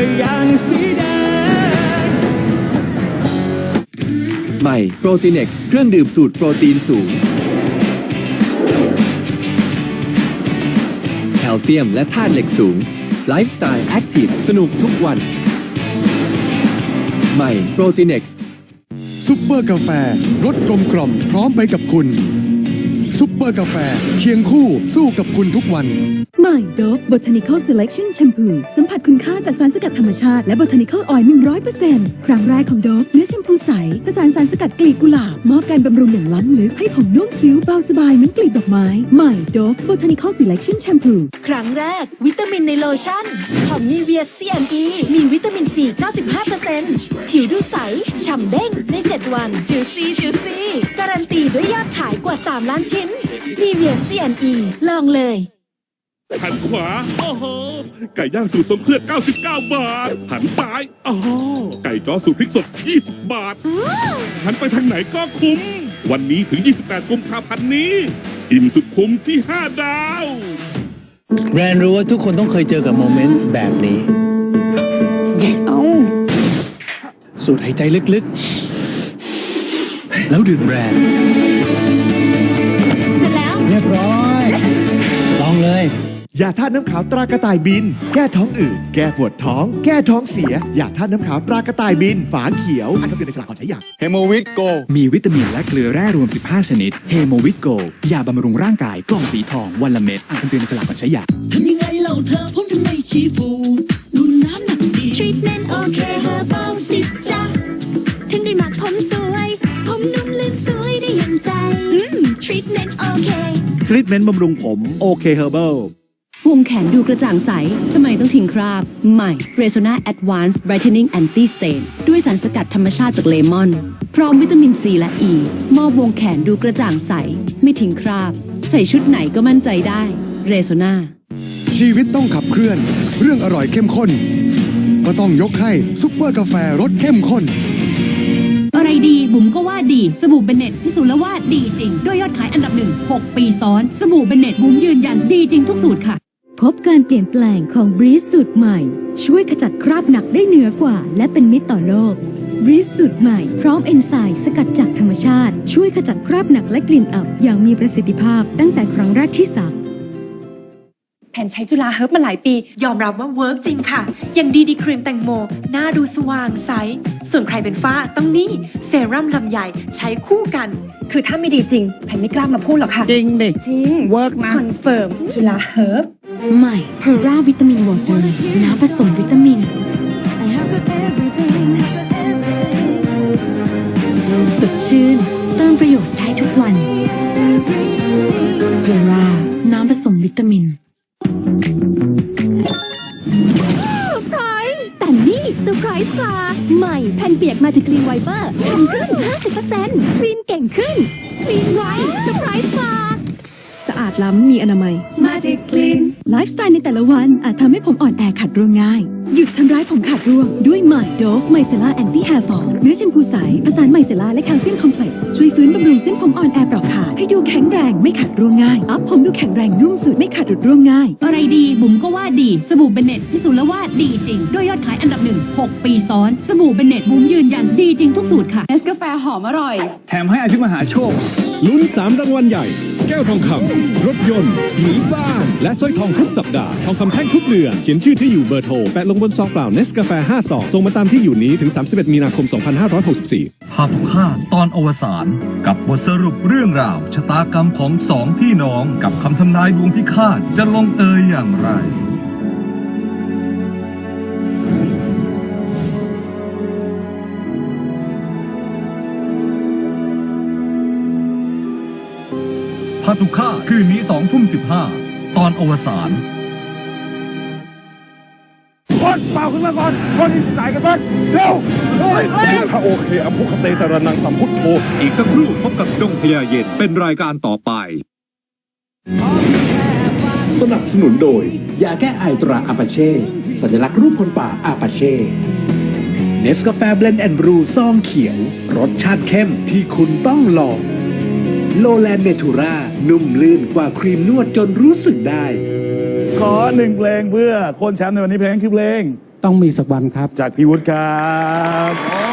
ก็ยังสีแดง ใหม่โปรตีเน็กเครื่องดื่มสูตรโปรตีนสูง แคลเซียมและธาตุเหล็กสูง ไลฟ์สไตล์แอคทีฟสนุกทุกวัน ใหม่โปรตีเน็ก ซุปเปอร์กาแฟรสกลมกล่อมพร้อมไปกับคุณ ซุปเปอร์กาแฟเคียงคู่สู้กับคุณทุกวัน ใหม่ Dove Botanical Selection Shampoo สัมผัสคุณค่าจากสารสกัดธรรมชาติและ Botanical Oil 100%ครั้งแรกของ Dove เนื้อแชมพูใสผสานสารสกัดกลีบกุหลาบมอบการบำรุงอย่างล้ำลึกให้ผมนุ่มผิวเบาสบายเหมือนกลีบดอกไม้ใหม่ Dove Botanical Selection Shampoo ครั้งแรก วิตามินในโลชั่นของนีเวียซีแอนอีมีวิตามินซี95%ผิวดูใสฉ่ำเด้งใน 7 วันจิวซีจิวซีการันตีด้วยยอดขายกว่า 3 ล้านชิ้นนีเวียซีแอนอีลองเลย หันขวา โอ้โห ไก่ย่างสูตรทรงเครื่อง 99 บาท หันซ้ายอ๋อไก่จ้อสูตรพริกสด 20 บาท หันไปทางไหนก็คุ้ม วันนี้ถึง 28 กุมภาพันธ์นี้ อิ่มสุดคุ้มที่ 5 ดาวแบรนด์รู้ว่าทุกคนต้องเคยเจอกับโมเมนต์แบบนี้เอาสูดหายใจลึกๆ แล้วดื่มแบรนด์เส ร็จแล้วเรียบร้อย ลองเลย ยาธาตุน้ำขาวตรากระต่ายบิน แก้ท้องอืดแก้ปวดท้อง แก้ท้องเสีย ยาธาตุน้ำขาวตรากระต่ายบิน ฝาเขียวอันคำเตือนในฉลากก่อนใช้ยาเฮโมวิตโก มีวิตามินและเกลือแร่รวม 15 ชนิด เฮโมวิตโก ยาบำรุงร่างกายกล่องสีทองวันละเม็ดอ่านคำเตือนในฉลากก่อนใช้ยาทำยังไงเล่าเธอผมทำไมชีฟูดูน้ำหนักดีทรีทเมนต์โอเคเฮอร์บลสิจ้าถึงได้หมักผมส เมนต์บำรุงผมโอเคเฮอร์เบิลวงแขนดูกระจ่างใส ทำไมต้องทิ้งคราบ ใหม่ Resona Advanced Brightening Anti Stain ด้วยสารสกัดธรรมชาติจากเลมอน พร้อมวิตามินซีและอ e, ีมอบวงแขนดูกระจ่างใส ไม่ทิ้งคราบ ใส่ชุดไหนก็มั่นใจได้ Resona ชีวิตต้องขับเคลื่อน เรื่องอร่อยเข้มข้น ก็ต้องยกให้ซุปเปอร์กาแฟรสเข้มข้น อะไรดีบุ๋มก็ว่าดี สบู่เบนเน็ตพิสูจน์แล้วว่าดีจริง ด้วยยอดขายอันดับหนึ่ง6ปีซ้อน สบู่เบนเน็ตบุ๋มยืนยันดีจริงทุกสูตรค่ะ พบการเปลี่ยนแปลงของบรีสสูตรใหม่ ช่วยขจัดคราบหนักได้เหนือกว่า และเป็นมิตรต่อโลกบรีสสูตรใหม่ พร้อมเอนไซม์สกัดจากธรรมชาติ ช่วยขจัดคราบหนักและกลิ่นอับอย่างมีประสิทธิภาพตั้งแต่ครั้งแรกที่สัก นใช้จุฬาเฮิร์บมาหลายปี ยอมรับว่าเวิร์กจริงค่ะ อย่างดีดีครีมแตงโม หน้าดูสว่างใส ส่วนใครเป็นฝ้าต้องนี่ เซรั่มลำใหญ่ใช้คู่กัน คือถ้าไม่ดีจริงแผ่นไม่กล้ามาพูดหรอกค่ะ จริงดิจริงเวิร์กนะคอนเฟิร์มจุฬาเฮิร์บใหม่เพอร่าวิตามินวอเตอร์น้ำผสมวิตามินสดชื่นเติมประโยชน์ได้ทุกวันเพอร่าน้ำผสมวิตามิน เซอร์ไพรส์ แต่นี่เซอร์ไพรส์กว่าใหม่แผ่นเปียกมาจากคลีนไวเปอร์ฉ่ำขึ้น 50%คลีนเก่งขึ้นคลีนไวเซอร์ไพรส์กว่าสะอาดล้ำมีอนามัย Magic Clean ไลฟ์สไตล์ในแต่ละวันอาจทำให้ผมอ่อนแอขาดร่วงง่าย หยุดทำร้ายผมขาดร่วง ด้วยใหม่โดฟไมเซล่าแอนตี้แฮร์ฟอลเนื้อแชมพูใสผสานไมเซล่าและแคลเซียมคอมเพล็กซ์ช่วยฟื้นบำรุงเส้นผมอ่อนแอเปราะขาดให้ดูแข็งแรงไม่ขาดร่วงง่ายอัพผมดูแข็งแรงนุ่มสุดไม่ขาดหลุดร่วงง่าย อะไรดีบุ๋มก็ว่าดี สบู่เบนเน็ตพิสูจน์แล้วว่าดีจริง ด้วยยอดขายอันดับหนึ่ง6ปีซ้อน สบู่เบนเน็ตบุ๋มยืนยันดีจริงทุกสูตรค่ะเนสกาแฟหอมอร่อย แถมให้อภิมหาโชคลุ้น3รางวัลใหญ่ แก้วทองคำรถยนต์หนีบ้าน และสร้อยทองทุกสัปดาห์ทองคำแท่งทุกเดือนเขียนชื่อที่อยู่เบอร์โทรแปะลงบนซองเปล่าเนสกาแฟ5ซองส่งมาตามที่อยู่นี้ถึง 31 มีนาคม 2564พาทุกข้าตอนอวสานกับบทสรุปเรื่องราว ชะตากรรมของสองพี่น้องกับคำทำนายดวงพิฆาตจะลงเอยอย่างไรพาทุกข้าคืนนี้สองทุ่มสิบห้าตอนอวสาน คนเป่าขึ้นมาก่อนคนที่ไหนกันบ้างเร็วถ้าโอเคอภุคเตตระนังสัมพุทโธอีกสักครู่พบกับดงพญาเย็นเป็นรายการต่อไป สนับสนุนโดย ยาแก้ไอตราอาปาเช่ สัญลักษณ์รูปคนป่าอาปาเช่เนสกาแฟเบลนด์แอนด์บรูซองเขียว รสชาติเข้มที่คุณต้องลองโลแลนเนทูรานุ่มลื่นกว่าครีมนวดจนรู้สึกได้ ขอหนึ่งเพลงเพื่อคนแชมป์ในวันนี้เพลงคือเพลงต ต้องมีสักวันครับ จากพี่วุฒิครับ